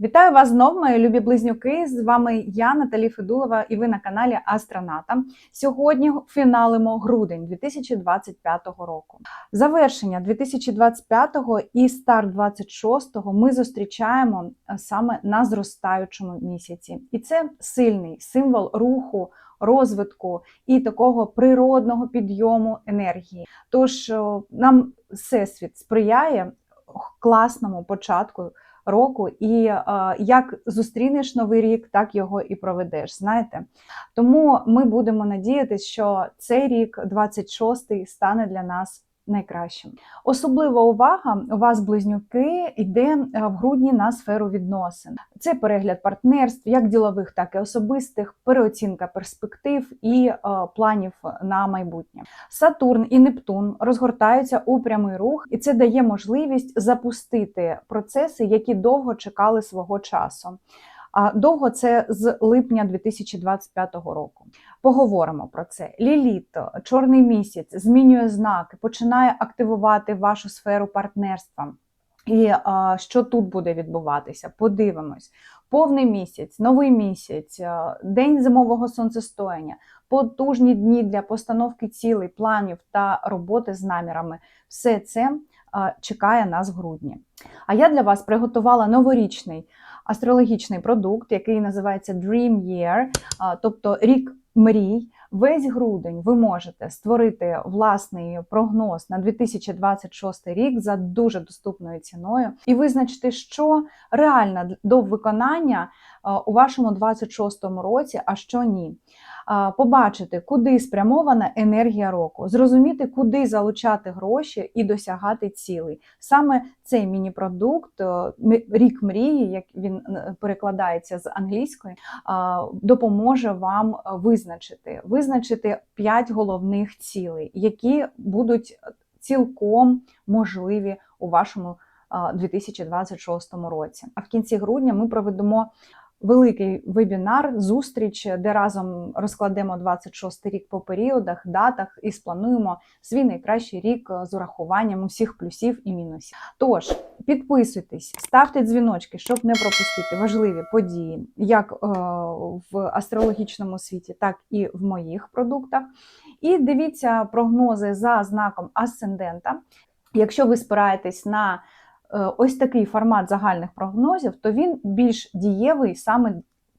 Вітаю вас знов, мої любі близнюки. З вами я, Наталі Федулова, і ви на каналі Астроната. Сьогодні фіналимо грудень 2025 року. Завершення 2025 і старт 26-го ми зустрічаємо е, саме на зростаючому місяці, і це сильний символ руху. Розвитку і такого природного підйому енергії. Тож нам всесвіт сприяє класному початку року, і е, як зустрінеш новий рік, так його і проведеш. Знаєте, тому ми будемо надіятися, що цей рік, 26-й, стане для нас. Найкращим. Особлива увага у вас, близнюки, йде в грудні на сферу відносин. Це перегляд партнерств, як ділових, так і особистих, переоцінка перспектив і е, планів на майбутнє. Сатурн і Нептун розгортаються у прямий рух, і це дає можливість запустити процеси, які довго чекали свого часу. А довго це з липня 2025 року. Поговоримо про це. Ліліт, чорний місяць, змінює знаки, починає активувати вашу сферу партнерства. І а, що тут буде відбуватися? Подивимось. Повний місяць, новий місяць, день зимового сонцестояння, потужні дні для постановки цілей, планів та роботи з намірами. Все це чекає нас в грудні. А я для вас приготувала новорічний астрологічний продукт, який називається Dream Year, тобто рік мрій. Весь грудень ви можете створити власний прогноз на 2026 рік за дуже доступною ціною і визначити, що реально до виконання у вашому 26 році, а що ні. Побачити, куди спрямована енергія року, зрозуміти, куди залучати гроші і досягати цілей. Саме цей міні-продукт, рік мрії, як він перекладається з англійської, допоможе вам визначити визначити 5 головних цілей, які будуть цілком можливі у вашому 2026 році. А в кінці грудня ми проведемо великий вебінар, зустріч, де разом розкладемо 26 рік по періодах, датах і сплануємо свій найкращий рік з урахуванням усіх плюсів і мінусів. Тож підписуйтесь, ставте дзвіночки, щоб не пропустити важливі події, як е, в астрологічному світі, так і в моїх продуктах. І дивіться прогнози за знаком асцендента. Якщо ви спираєтесь на Е, ось такий формат загальних прогнозів, то він більш дієвий саме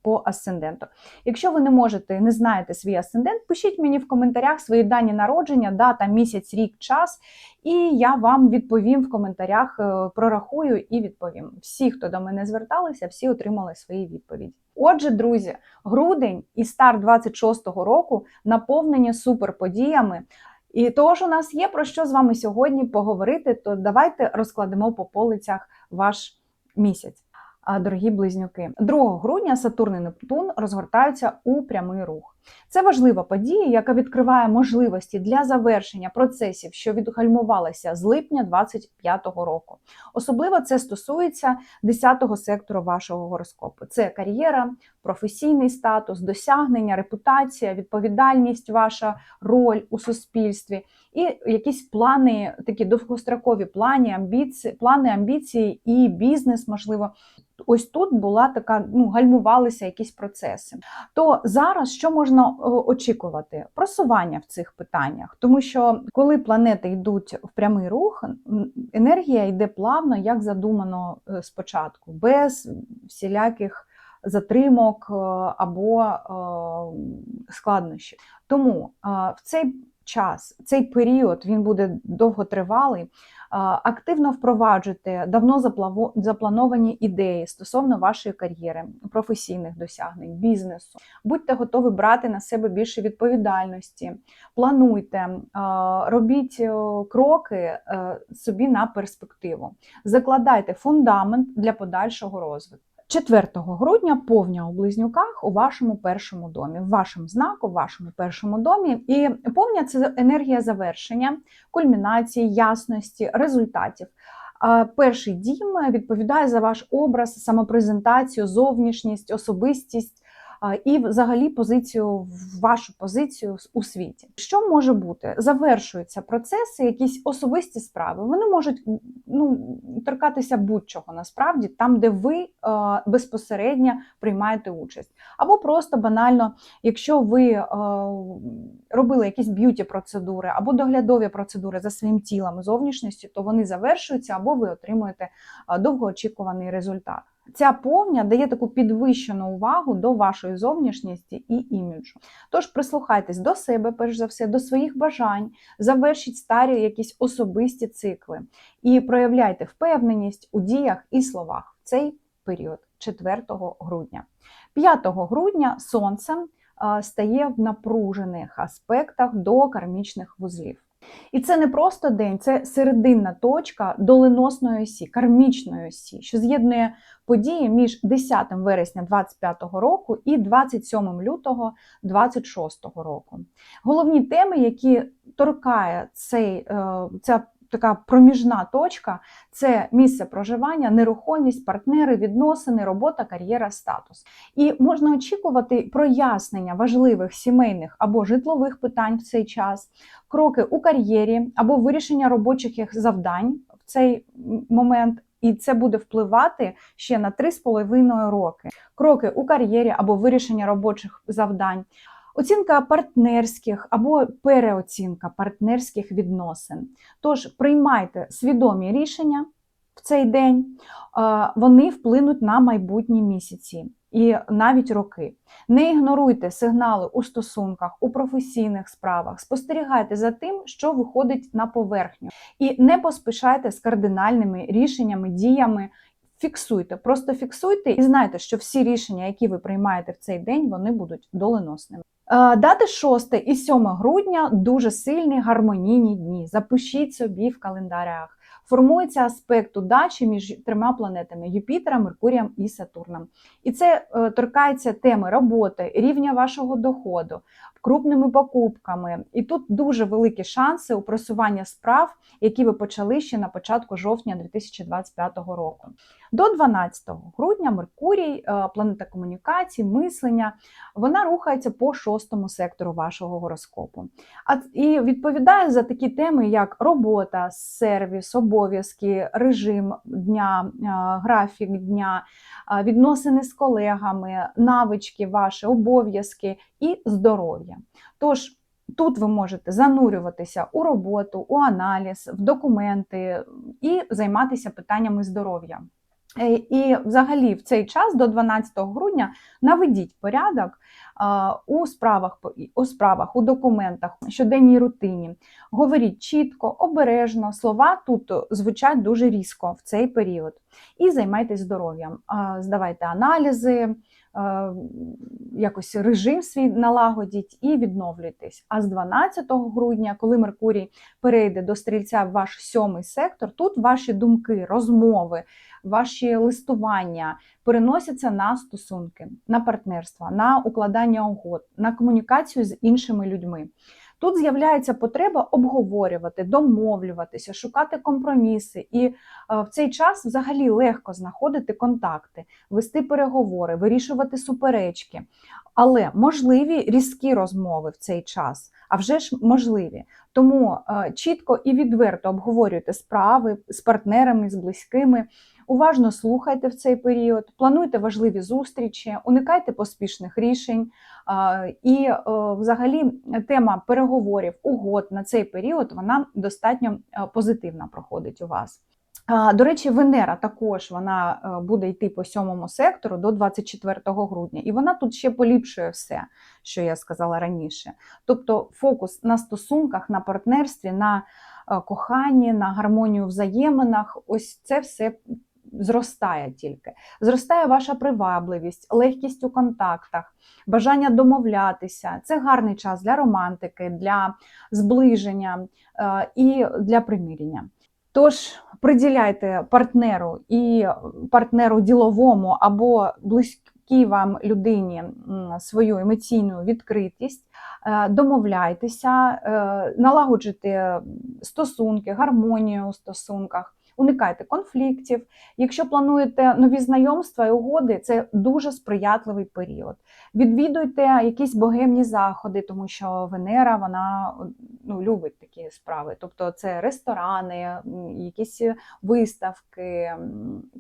по асценденту. Якщо ви не можете, не знаєте свій асцендент, пишіть мені в коментарях свої дані народження, дата, місяць, рік, час, і я вам відповім в коментарях, е, прорахую і відповім. Всі, хто до мене зверталися, всі отримали свої відповіді. Отже, друзі, грудень і старт 26-го року наповнені суперподіями. І того ж у нас є про що з вами сьогодні поговорити, то давайте розкладемо по полицях ваш місяць дорогі близнюки. 2 грудня Сатурн і Нептун розгортаються у прямий рух. Це важлива подія, яка відкриває можливості для завершення процесів, що відгальмувалися з липня 2025 року. Особливо це стосується 10-го сектору вашого гороскопу. Це кар'єра, професійний статус, досягнення, репутація, відповідальність, ваша роль у суспільстві і якісь плани, такі довгострокові плани, амбіції, плани, амбіції і бізнес, можливо. Ось тут була така, ну, гальмувалися якісь процеси. То зараз що можна е, очікувати? Просування в цих питаннях, тому що коли планети йдуть в прямий рух, енергія йде плавно, як задумано е, спочатку, без всіляких затримок е, або складнощів. Тому в цей час, цей період він буде довготривалий. Активно впроваджуйте давно заплановані ідеї стосовно вашої кар'єри, професійних досягнень, бізнесу. Будьте готові брати на себе більше відповідальності, плануйте, робіть кроки е, собі на перспективу, закладайте фундамент для подальшого розвитку. 4 грудня повня у близнюках у вашому першому домі, в вашому знаку, в вашому першому домі. І повня це енергія завершення, кульмінації, ясності, результатів. Перший дім відповідає за ваш образ, самопрезентацію, зовнішність, особистість. І взагалі позицію вашу позицію у світі. Що може бути? Завершуються процеси, якісь особисті справи. Вони можуть ну, торкатися будь-чого насправді, там, де ви безпосередньо приймаєте участь. Або просто банально, якщо ви робили якісь б'юті процедури або доглядові процедури за своїм тілом, зовнішністю, то вони завершуються, або ви отримуєте довгоочікуваний результат. Ця повня дає таку підвищену увагу до вашої зовнішності і іміджу. Тож прислухайтесь до себе, перш за все, до своїх бажань, завершіть старі якісь особисті цикли і проявляйте впевненість у діях і словах в цей період 4 грудня. 5 грудня сонце стає в напружених аспектах до кармічних вузлів. І це не просто день, це серединна точка доленосної осі, кармічної осі, що з'єднує події між 10 вересня 2025 року і 27 лютого 2026 року. Головні теми, які торкає цей, е, ця така проміжна точка, це місце проживання, нерухомість, партнери, відносини, робота, кар'єра, статус. І можна очікувати прояснення важливих сімейних або житлових питань в цей час, кроки у кар'єрі або вирішення робочих завдань в цей момент. І це буде впливати ще на 3,5 роки. Кроки у кар'єрі або вирішення робочих завдань, оцінка партнерських або переоцінка партнерських відносин. Тож приймайте свідомі рішення в цей день, вони вплинуть на майбутні місяці і навіть роки. Не ігноруйте сигнали у стосунках, у професійних справах, спостерігайте за тим, що виходить на поверхню, і не поспішайте з кардинальними рішеннями, діями. Фіксуйте, просто фіксуйте і знайте, що всі рішення, які ви приймаєте в цей день, вони будуть доленосними. Дати 6 і 7 грудня дуже сильні гармонійні дні. Запишіть собі в календарях. Формується аспект удачі між трьома планетами Юпітером, Меркурієм і Сатурном. І це е, торкається теми роботи, рівня вашого доходу, крупними покупками. І тут дуже великі шанси у просування справ, які ви почали ще на початку жовтня 2025 року. До 12 грудня Меркурій, е, планета комунікацій, мислення, вона рухається по шостому сектору вашого гороскопу. А і відповідає за такі теми, як робота, сервіс, обов'язки, режим дня, е, графік дня, е, відносини з колегами, навички ваші, обов'язки і здоров'я. Тож, Тут ви можете занурюватися у роботу, у аналіз, в документи і займатися питаннями здоров'я. Е, і, взагалі, в цей час до 12 грудня наведіть порядок у справах, у справах, у документах, щоденній рутині. Говоріть чітко, обережно, слова тут звучать дуже різко в цей період. І займайтесь здоров'ям, здавайте аналізи. Якось режим свій налагодіть і відновлюйтесь. А з 12 грудня, коли Меркурій перейде до стрільця в ваш сьомий сектор, тут ваші думки, розмови, ваші листування переносяться на стосунки, на партнерства, на укладання угод, на комунікацію з іншими людьми. Тут з'являється потреба обговорювати, домовлюватися, шукати компроміси, і е, в цей час взагалі легко знаходити контакти, вести переговори, вирішувати суперечки. Але можливі різкі розмови в цей час, а вже ж можливі. Тому е, чітко і відверто обговорюйте справи з партнерами, з близькими. Уважно слухайте в цей період, плануйте важливі зустрічі, уникайте поспішних рішень. І е, взагалі тема переговорів, угод на цей період вона достатньо е, позитивно проходить у вас. До речі, Венера також вона е, буде йти по сьомому сектору до 24 грудня, і вона тут ще поліпшує все, що я сказала раніше. Тобто фокус на стосунках, на партнерстві, на коханні, на гармонію взаєминах, ось це все зростає тільки. Зростає ваша привабливість, легкість у контактах, бажання домовлятися. Це гарний час для романтики, для зближення е, і для примирення. Тож приділяйте партнеру і партнеру діловому або близькій вам людині свою емоційну відкритість, е, домовляйтеся, е, налагоджуйте стосунки, гармонію у стосунках Уникайте конфліктів. Якщо плануєте нові знайомства і угоди, це дуже сприятливий період. Відвідуйте якісь богемні заходи, тому що Венера вона ну, любить такі справи. Тобто це ресторани, якісь виставки,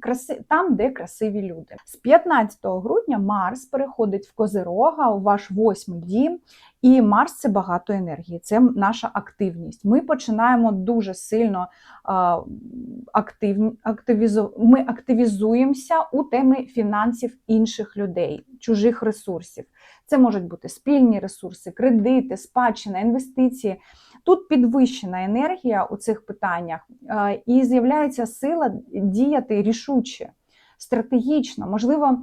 краси, там, де красиві люди. З 15 грудня Марс переходить в Козирога у ваш восьмий дім. І Марс це багато енергії, це наша активність. Ми починаємо дуже сильно актив, активізу, ми активізуємося у темі фінансів інших людей, чужих ресурсів. Це можуть бути спільні ресурси, кредити, спадщина, інвестиції. Тут підвищена енергія у цих питаннях, і з'являється сила діяти рішуче. Стратегічно, можливо,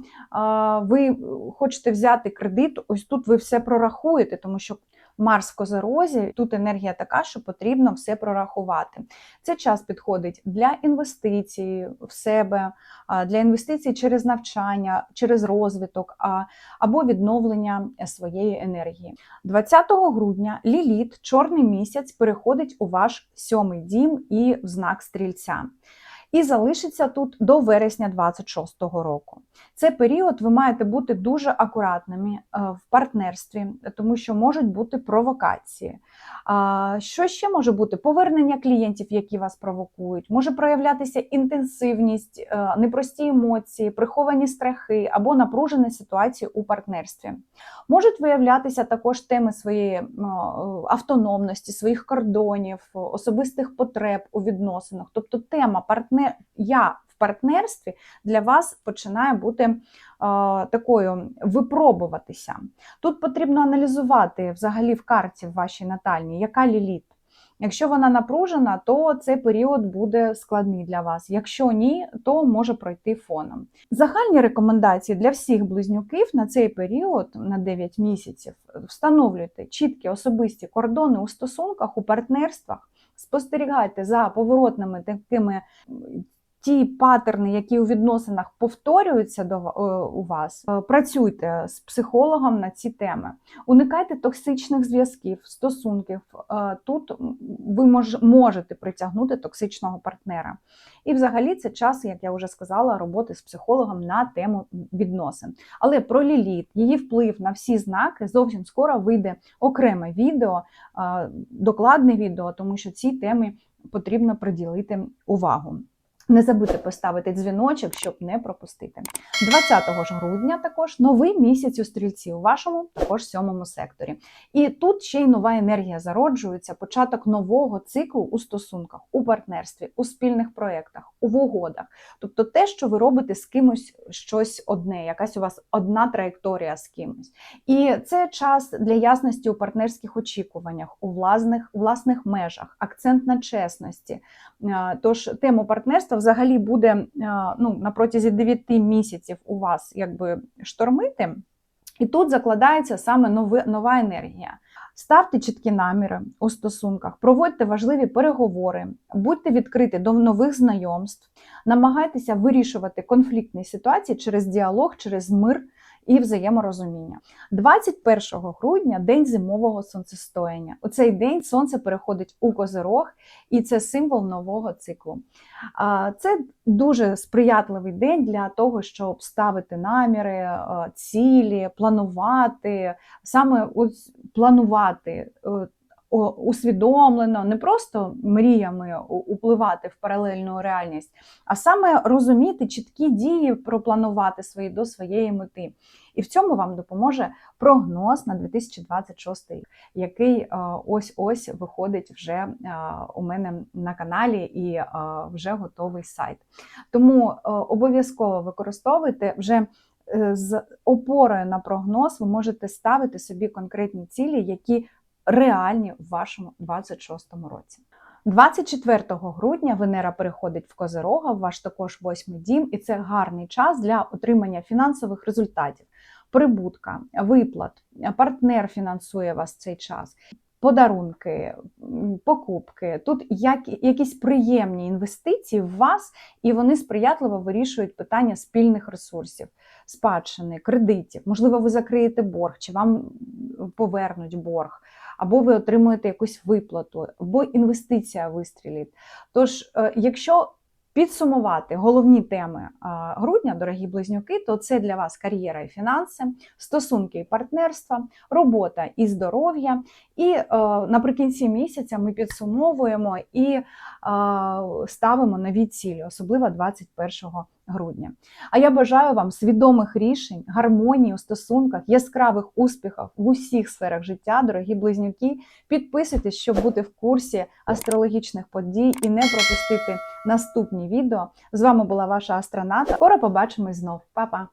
ви хочете взяти кредит, ось тут ви все прорахуєте, тому що Марс в Козерозі, тут енергія така, що потрібно все прорахувати. Це час підходить для інвестицій в себе, для інвестицій через навчання, через розвиток або відновлення своєї енергії. 20 грудня Ліліт, чорний місяць, переходить у ваш сьомий дім і в знак стрільця. І залишиться тут до вересня 26-го року. Цей період ви маєте бути дуже акуратними е, в партнерстві, тому що можуть бути провокації. Що ще може бути? Повернення клієнтів, які вас провокують, може проявлятися інтенсивність, е, непрості емоції, приховані страхи або напружені ситуації у партнерстві. Можуть виявлятися також теми своєї е, автономності, своїх кордонів, особистих потреб у відносинах. Тобто тема партнер я в партнерстві для вас починає бути е, такою випробуватися. Тут потрібно аналізувати взагалі в карті в вашій натальній, яка ліліт. Якщо вона напружена, то цей період буде складний для вас. Якщо ні, то може пройти фоном. Загальні рекомендації для всіх близнюків на цей період, на 9 місяців, встановлюйте чіткі особисті кордони у стосунках, у партнерствах, спостерігайте за поворотними такими ті патерни, які у відносинах повторюються до е, у вас, е, працюйте з психологом на ці теми. Уникайте токсичних зв'язків, стосунків. Е, тут ви мож, можете притягнути токсичного партнера. І, взагалі, це час, як я вже сказала, роботи з психологом на тему відносин. Але про ліліт, її вплив на всі знаки зовсім скоро вийде окреме відео, докладне відео, тому що цій темі потрібно приділити увагу. Не забудьте поставити дзвіночок, щоб не пропустити. 20 ж грудня також новий місяць у стрільці у вашому також сьомому секторі. І тут ще й нова енергія зароджується, початок нового циклу у стосунках, у партнерстві, у спільних проєктах, у угодах. Тобто те, що ви робите з кимось щось одне, якась у вас одна траєкторія з кимось. І це час для ясності у партнерських очікуваннях, у власних, власних межах, акцент на чесності. Тож тему партнерства часто взагалі буде е, ну, на протязі 9 місяців у вас якби штормити, і тут закладається саме нови, нова енергія. Ставте чіткі наміри у стосунках, проводьте важливі переговори, будьте відкриті до нових знайомств, намагайтеся вирішувати конфліктні ситуації через діалог, через мир і взаєморозуміння. 21 грудня день зимового сонцестояння. У цей день сонце переходить у козирог, і це символ нового циклу. Це дуже сприятливий день для того, щоб ставити наміри, цілі, планувати, саме планувати е, усвідомлено, не просто мріями upливати в паралельну реальність, а саме розуміти чіткі дії, пропланувати свої до своєї мети. І в цьому вам допоможе прогноз на 2026 рік, який ось-ось виходить вже у мене на каналі і вже готовий сайт. Тому обов'язково використовуйте вже. Е, з опорою на прогноз ви можете ставити собі конкретні цілі, які реальні в вашому 26-му році. 24 грудня Венера переходить в Козерога, в ваш також восьмий дім, і це гарний час для отримання фінансових результатів, прибутка, виплат. Партнер фінансує вас цей час. Подарунки, покупки, тут як, якісь приємні інвестиції в вас, і вони сприятливо вирішують питання спільних ресурсів, спадщини, кредитів. Можливо, ви закриєте борг, чи вам повернуть борг або ви отримуєте якусь виплату, або інвестиція вистрілить. Тож, е, якщо підсумувати головні теми грудня, дорогі близнюки, то це для вас кар'єра і фінанси, стосунки і партнерства, робота і здоров'я. І е, наприкінці місяця ми підсумовуємо і е, ставимо нові цілі, особливо 21 грудня. А я бажаю вам свідомих рішень, гармонії у стосунках, яскравих успіхів в усіх сферах життя, дорогі близнюки. Підписуйтесь, щоб бути в курсі астрологічних подій і не пропустити наступні відео. З вами була ваша астроната. Скоро побачимось знов. Па-па!